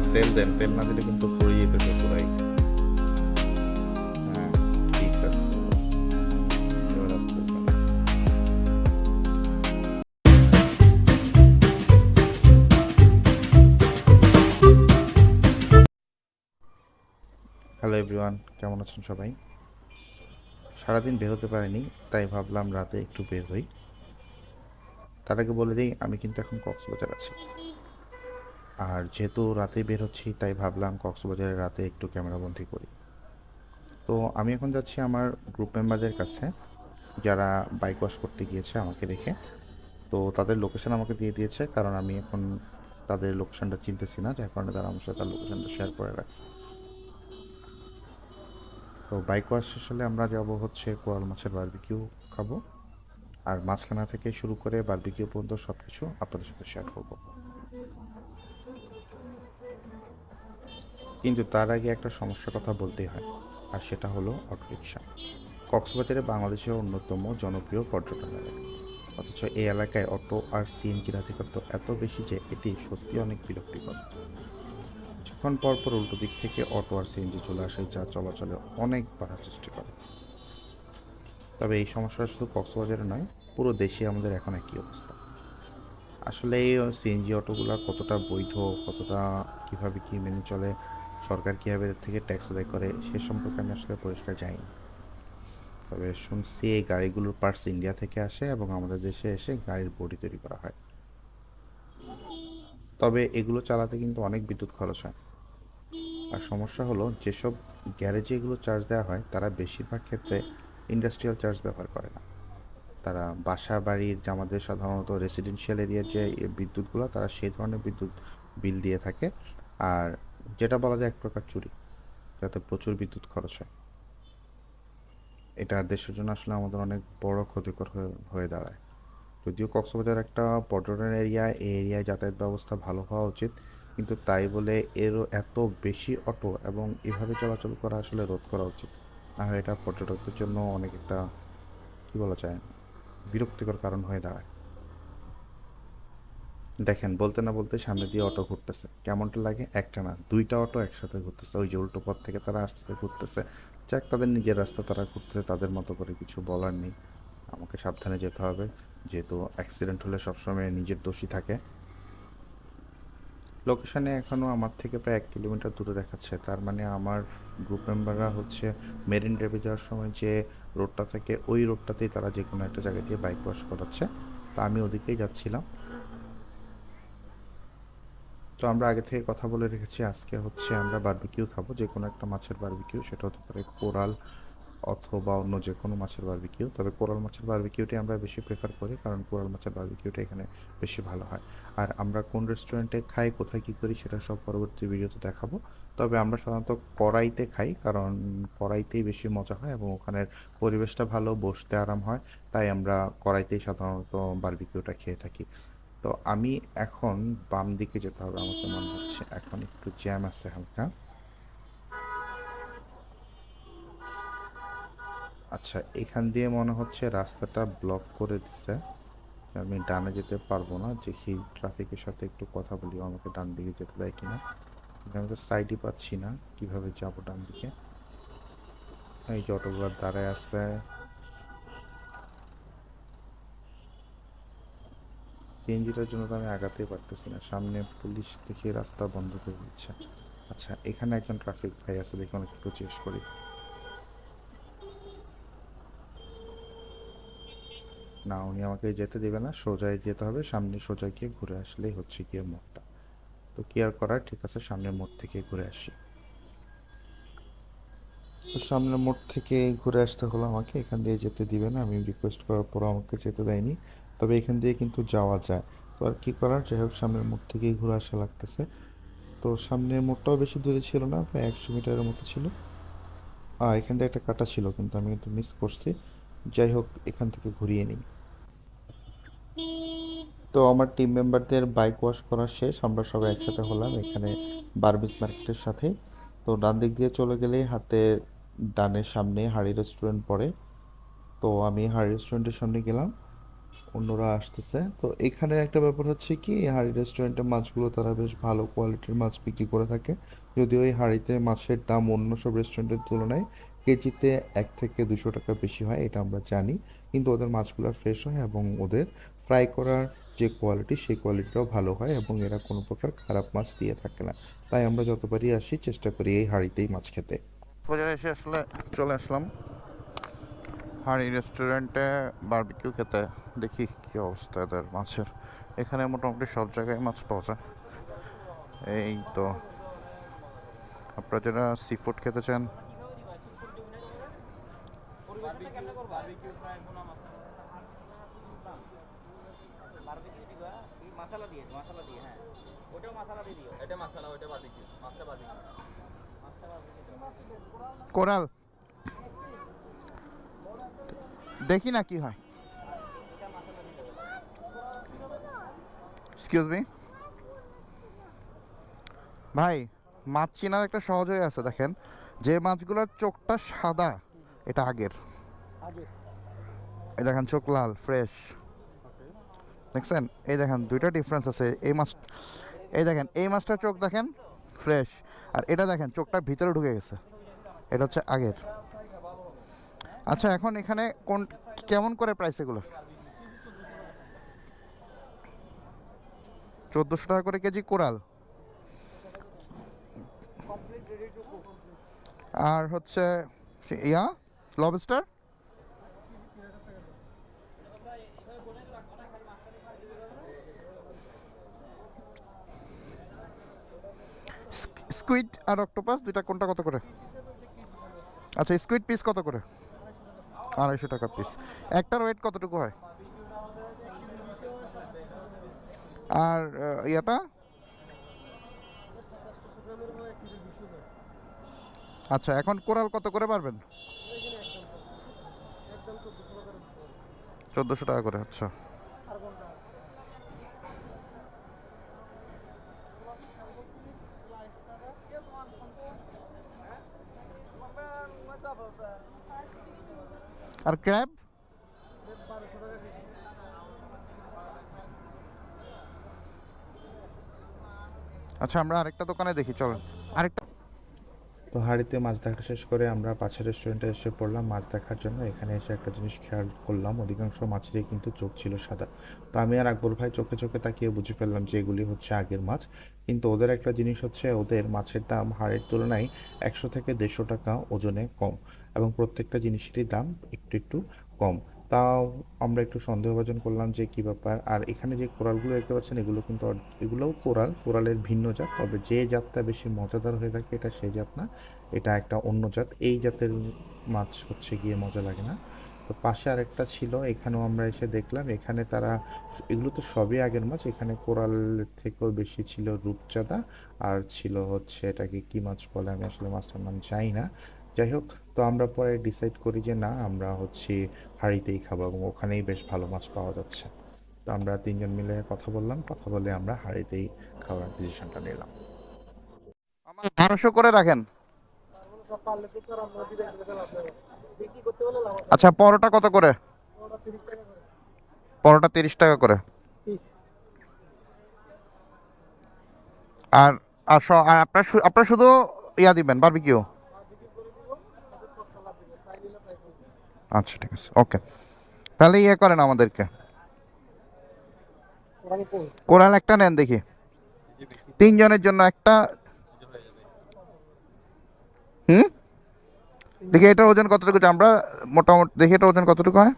আমার তেল দেন তেল না দিলে কিন্তু পড়ে যেতেছে পুরাই। হ্যাঁ। হ্যালো এভরিওয়ান কেমন আছেন সবাই? সারাদিন বের হতে পারিনি, তাই ভাবলাম রাতে একটু বের হই। তার আগে বলে দিই, আমি কিন্তু এখন কক্সবাজার আছি। আর যেহেতু রাতে বের হচ্ছি, তাই ভাবলাম কক্সবাজারে রাতে একটু ক্যামেরাবন্দি করি। তো আমি এখন যাচ্ছি আমার গ্রুপ মেম্বারদের কাছে, যারা বাইক ওয়াশ করতে গিয়েছে আমাকে দেখে। তো তাদের লোকেশন আমাকে দিয়ে দিয়েছে, কারণ আমি এখন তাদের লোকেশানটা চিনতেছি না, যার কারণে তারা আমার সাথে তার লোকেশনটা শেয়ার করে রাখছে। তো বাইক ওয়াশ শেষ হলে আমরা যাব হচ্ছে কোরাল মাছের বারবিকিউ খাব। আর মাছখানা থেকে শুরু করে বারবিকিউ পর্যন্ত সব কিছু আপনাদের সাথে শেয়ার করব। কিন্তু তার আগে একটা সমস্যার কথা বলতেই হয়, আর সেটা হলো অটোরিকশা। কক্সবাজারে বাংলাদেশের অন্যতম জনপ্রিয় পর্যটন এলাকা। অথচ এই এলাকায় অটো আর সিএনজির আধিপত্য এত বেশি যে এটি সত্যি অনেক বিরক্তিকর। কিছুক্ষণ পর পর উল্টো দিক থেকে অটো আর সিএনজি চলে আসে, যা চলাচলে অনেক বাধা সৃষ্টি করে। তবে এই সমস্যাটা শুধু কক্সবাজারে নয়, পুরো দেশে আমাদের এখন একই অবস্থা। আসলে এই সিএনজি অটোগুলো কতটা বৈধ, কতটা কীভাবে কী মেনে চলে সরকার কীভাবে এদের থেকে ট্যাক্স আদায় করে সে সম্পর্কে আমি আসলে পরিষ্কার জানি তবে শুনছি এই গাড়িগুলোর পার্টস ইন্ডিয়া থেকে আসে এবং আমাদের দেশে এসে গাড়ির বডি তৈরি করা হয়। তবে এগুলো চালাতে কিন্তু অনেক বিদ্যুৎ খরচ হয়। আর সমস্যা হলো যেসব গ্যারেজে এগুলো চার্জ দেওয়া হয়, তারা বেশিরভাগ ক্ষেত্রে ইন্ডাস্ট্রিয়াল চার্জ ব্যবহার করে না। তারা বাসা বাড়ির আমাদের সাধারণত রেসিডেন্সিয়াল এরিয়ার যে বিদ্যুৎগুলো, তারা সেই ধরনের বিদ্যুৎ বিল দিয়ে থাকে। আর যেটা বলা যায় এক প্রকার চুরি, যাতে প্রচুর বিদ্যুৎ খরচ হয়। এটা দেশের জন্য আসলে আমাদের অনেক বড় ক্ষতিকর হয়ে দাঁড়ায়। যদিও কক্সবাজার একটা পর্যটন এরিয়া এই এরিয়ায় যাতায়াত ব্যবস্থা ভালো হওয়া উচিত, কিন্তু তাই বলে এরও এত বেশি অটো এবং এভাবে চলাচল করা আসলে রোধ করা উচিত। না হয় এটা পর্যটকদের জন্য অনেক একটা, কি বলা যায়, বিরক্তিকর কারণ হয়ে দাঁড়ায়। দেখেন, বলতে না বলতে সামনে দিয়ে অটো ঘুরতেছে। কেমনটা লাগে? একটা না, দুইটা অটো একসাথে ঘুরতেছে। ওই যে উল্টো পথ থেকে তারা আসতেছে, ঘুরতেছে। যাক, তাদের নিজের রাস্তা তারা ঘুরতেছে, তাদের মতো করে কিছু বলার নেই। আমাকে সাবধানে যেতে হবে। যেহেতু অ্যাক্সিডেন্ট হলে সবসময় নিজের দোষী থাকে। লোকেশানে এখনও আমার থেকে প্রায় এক কিলোমিটার দূরে দেখাচ্ছে। তার মানে আমার গ্রুপ মেম্বাররা হচ্ছে মেরিন ড্রাইভে যাওয়ার সময় যে রোডটা থাকে, ওই রোডটাতেই তারা যে কোনো একটা জায়গা দিয়ে বাইক ওয়াশ করাচ্ছে। তা আমি ওদিকেই যাচ্ছিলাম। তো আমরা আগে থেকে কথা বলে রেখেছি, আজকে হচ্ছে আমরা বারবিকিউ খাব, যে কোনো একটা মাছের বারবিকিউ সেটা হতে পারে কোরাল অথবা অন্য যে কোনো মাছের বারবিকিউ তবে কোরাল মাছের বারবিকিউটি আমরা বেশি প্রেফার করি, কারণ কোরাল মাছের বারবিকিউটা এখানে বেশি ভালো হয়। আর আমরা কোন রেস্টুরেন্টে খাই, কোথায় কী করি, সেটা সব পরবর্তী ভিডিওতে দেখাবো। তবে আমরা সাধারণত কড়াইতে খাই, কারণ কড়াইতেই বেশি মজা হয় এবং ওখানের পরিবেশটা ভালো, বসতে আরাম হয়, তাই আমরা কড়াইতেই সাধারণত বারবিকিউটা খেয়ে থাকি। তো আমি এখন বাম দিকে যেতে হবে আমাকে মনে হচ্ছে এখন একটু জ্যাম আছে হালকা। আচ্ছা এখান দিয়ে মনে হচ্ছে রাস্তাটা ব্লক করে দিছে। আমি ডানে যেতে পারব না, দেখি ট্রাফিকের সাথে একটু কথা বলি আমাকে ডান দিকে যেতে দেয় কিনা। কিন্তু আমি তো সাইডই পাচ্ছি না, কীভাবে যাব ডান দিকে? এই যে অটোগুলো দাঁড়ায় আছে। সিএনজিটার জন্য তো আমি আগাতেই পারতেছি না। সামনে পুলিশ দেখে রাস্তা বন্ধ করে দিচ্ছে। আচ্ছা এখানে একজন ট্রাফিক ভাই আছে, দেখে অনেক একটু চেস করি। না, উনি আমাকে যেতে দেবে না, সোজাই যেতে হবে। সামনে সোজা গিয়ে ঘুরে আসলেই হচ্ছে গিয়ে মোড়টা। তো কি আর করার? ঠিক আছে সামনের মোড় থেকে ঘুরে আসি। তো সামনের মোড় থেকে ঘুরে আসতে হলো আমাকে। এখান দিয়ে যেতে দিবে না। আমি রিকোয়েস্ট করার পর আমাকে যেতে দেয়নি। তবে এখান দিয়ে কিন্তু যাওয়া যায়। তো আর কি করার? যাই হোক, সামনের মোড় থেকেই ঘুরে আসা লাগতেছে। তো সামনের মোড়টাও বেশি দূরে ছিল না, প্রায় একশো মিটারের মতো ছিল। আর এখান থেকে একটা কাটা ছিল, কিন্তু আমি কিন্তু মিস করছি। যাই হোক, এখান থেকে ঘুরিয়ে নিই। তো আমার টিম মেম্বারদের বাইক ওয়াশ করা শেষ। আমরা সবাই একসাথে হলাম এখানে বারবিস মার্কেটের সাথে। তো ডান দিক দিয়ে চলে গেলেই হাতের ডানের সামনে হাড়ি রেস্টুরেন্ট পড়ে। তো আমি হাড়ি রেস্টুরেন্টের সামনে গেলাম। অন্যরা আসতেছে। তো এখানে একটা ব্যাপার হচ্ছে কি, হাড়ি রেস্টুরেন্টের মাছগুলো তারা বেশ ভালো কোয়ালিটির মাছ বিক্রি করে থাকে। যদিও এই হাড়িতে মাছের দাম অন্য সব রেস্টুরেন্টের তুলনায় কেজিতে এক থেকে দুশো টাকা বেশি হয়, এটা আমরা জানি। কিন্তু ওদের মাছগুলো ফ্রেশ হয় এবং ওদের ফ্রাই করার যে কোয়ালিটি সেই কোয়ালিটিটাও ভালো হয় এবং এরা কোনো প্রকার খারাপ মাছ দিয়ে থাকে না। তাই আমরা যতবারই আসি, চেষ্টা করি এই হাঁড়িতেই মাছ খেতে। আসলে চলে আসলাম। হাঁড়ি রেস্টুরেন্টে বারবিকিউ খেতে দেখি কি অবস্থা এদের মাছের। এখানে মোটামুটি সব জায়গায় মাছ পাওয়া যায়। এই তো। আপনারা যারা সি ফুড খেতে চান, কোরাল। দেখি না কি হয়। এক্সকিউজ মি ভাই, মাছ চেনার একটা সহজ হয়ে আছে, দেখেন। যে মাছগুলোর চোখটা সাদা, এটা আগের। এই দেখেন, চোখ লাল ফ্রেশ দেখছেন? এই দেখেন, দুইটা ডিফারেন্স আছে। এই মাছ, এই দেখেন, এই মাছটার চোখ দেখেন ফ্রেশ আর এটা দেখেন, চোখটা ভিতরে ঢুকে গেছে। এটা হচ্ছে আগের। আচ্ছা এখন এখানে কোন, কেমন করে প্রাইস এগুলো? চোদ্দোশো টাকা করে কেজি কোরাল। আর হচ্ছে, ইয়া লবস্টার স্কুইড আর অক্টোপাস দুইটা কোনটা কত করে? আচ্ছা স্কুইড পিস কত করে? আড়াইশো টাকা পিস একটার ওয়েট কতটুকু হয়? আর ইয়াটা? আচ্ছা এখন কোরাল কত করে পারবেন? চোদ্দোশো টাকা করে আচ্ছা। আর ক্র্যাব? আচ্ছা আমরা আরেকটা দোকানে দেখি, চলেন। আরেকটা তো হাড়িতে মাছ দেখা শেষ করে আমরা পাশের রেস্টুরেন্টে এসে পড়লাম। মাছ দেখার জন্য এখানে এসে একটা জিনিস খেয়াল করলাম। অধিকাংশ মাছেরই কিন্তু চোখ ছিল সাদা। তো আমি আর আকবর ভাই চোখে চোখে তাকিয়ে বুঝে ফেললাম যে এগুলি হচ্ছে আগের মাছ। কিন্তু ওদের একটা জিনিস হচ্ছে, ওদের মাছের দাম হাড়ের তুলনায় একশো থেকে দেড়শো টাকা ওজনে কম। এবং প্রত্যেকটা জিনিসেরই দাম একটু একটু কম। তাও আমরা একটু সন্দেহভাজন করলাম যে কী ব্যাপার। আর এখানে যে কোরালগুলো দেখতে পাচ্ছেন, এগুলো কিন্তু এগুলোও কোরাল। কোরালের ভিন্ন জাত, তবে যে জাতটা বেশি মজাদার হয়ে থাকে এটা সেই জাত না। এটা একটা অন্য জাত। এই জাতের মাছ হচ্ছে গিয়ে মজা লাগে না। তো পাশে আরেকটা ছিল, এখানেও আমরা এসে দেখলাম। এখানে তারা এগুলো তো সবই আগের মাছ। এখানে কোরালের থেকেও বেশি ছিল রূপচাঁদা। আর ছিল হচ্ছে এটাকে কি মাছ বলে আমি আসলে মাছটার নাম জানি না। যাই হোক তো আমরা পরে ডিসাইড করি যে না, আমরা হচ্ছে হাঁড়িতেই খাব এবং ওখানেই বেশ ভালো মাছ পাওয়া যাচ্ছে। তো আমরা তিনজন মিলে কথা বললাম, কথা বলে আমরা হাঁড়িতেই খাওয়ার ডিসিশনটা নিলাম। বারোশো করে রাখেন। আচ্ছা পরোটা কত করে? পরোটা তিরিশ টাকা করে। আর আর আপনার আপনার শুধু ইয়া দিবেন বারবিকিউ আচ্ছা ঠিক আছে। ওকে। তাহলে ইয়ে করেন আমাদেরকে। কোরাল একটা নেন দেখি। তিনজনের জন্য একটা। হুম? দেখি এটার ওজন কতটুকু? আমরা মোটামুটি দেখি এটা ওজন কতটুকু হয়।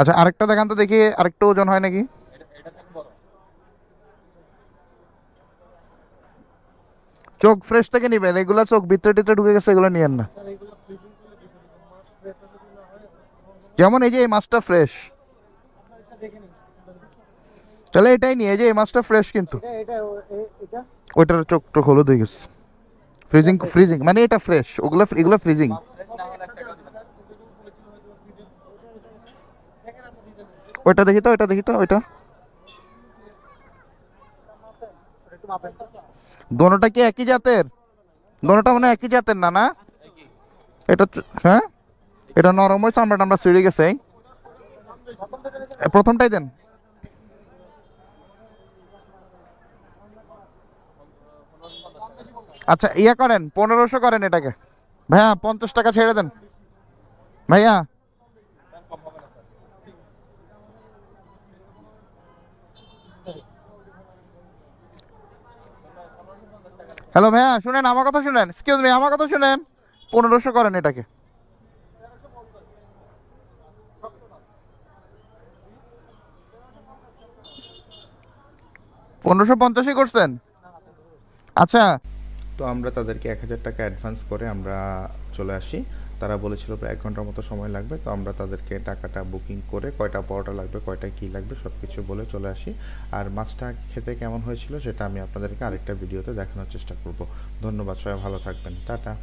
আচ্ছা আরেকটা দেখান তো দেখি, আরেকটা ওজন হয় নাকি এটা এটা থেকে বড় চোখ ফ্রেশ থেকে নিবেন এগুলো চোখ ভিতরে টিতরে ঢুকে গেছে এগুলো নিয়েন না। যেমন এই যে এই মাছটা ফ্রেশ তাহলে এটাই নিয়ে এই যে এই মাছটা ফ্রেশ কিন্তু। ওইটার চোখ টোক হলুদ হয়ে গেছে। ফ্রিজিং ফ্রিজিং মানে এটা ফ্রেশ ওগুলো এগুলো ফ্রিজিং হলে ওইটা দেখি তো ওইটা দেখি তো ওইটা। দোনোটা কি একই জাতের? দোনোটা মানে একই জাতের না না? এটা হ্যাঁ? এটা নরম হয়েছে, আমরা আমরা ছিঁড়ে গেছে প্রথমটাই দেন। আচ্ছা ইয়া করেন, পনেরোশো করেন এটাকে। ভাইয়া, পঞ্চাশ টাকা ছেড়ে দেন। ভাইয়া হ্যালো ভাইয়া, শুনেন, আমার কথা শুনেন। এক্সকিউজ মি আমার কথা শুনেন। পনেরোশো করেন এটাকে। পনেরোশো পঞ্চাশই করছেন? আচ্ছা। তো আমরা তাদেরকে এক হাজার টাকা অ্যাডভান্স করে আমরা চলে আসি। তারা বলেছিল প্রায় এক ঘণ্টার মতো সময় লাগবে, তো আমরা তাদেরকে টাকাটা বুকিং করে কয়টা পরোটা লাগবে, কয়টা কী লাগবে সব কিছু বলে চলে আসি। আর মাছটা খেতে কেমন হয়েছিল সেটা আমি আপনাদেরকে আরেকটা ভিডিওতে দেখানোর চেষ্টা করব। ধন্যবাদ, সবাই ভালো থাকবেন। টাটা।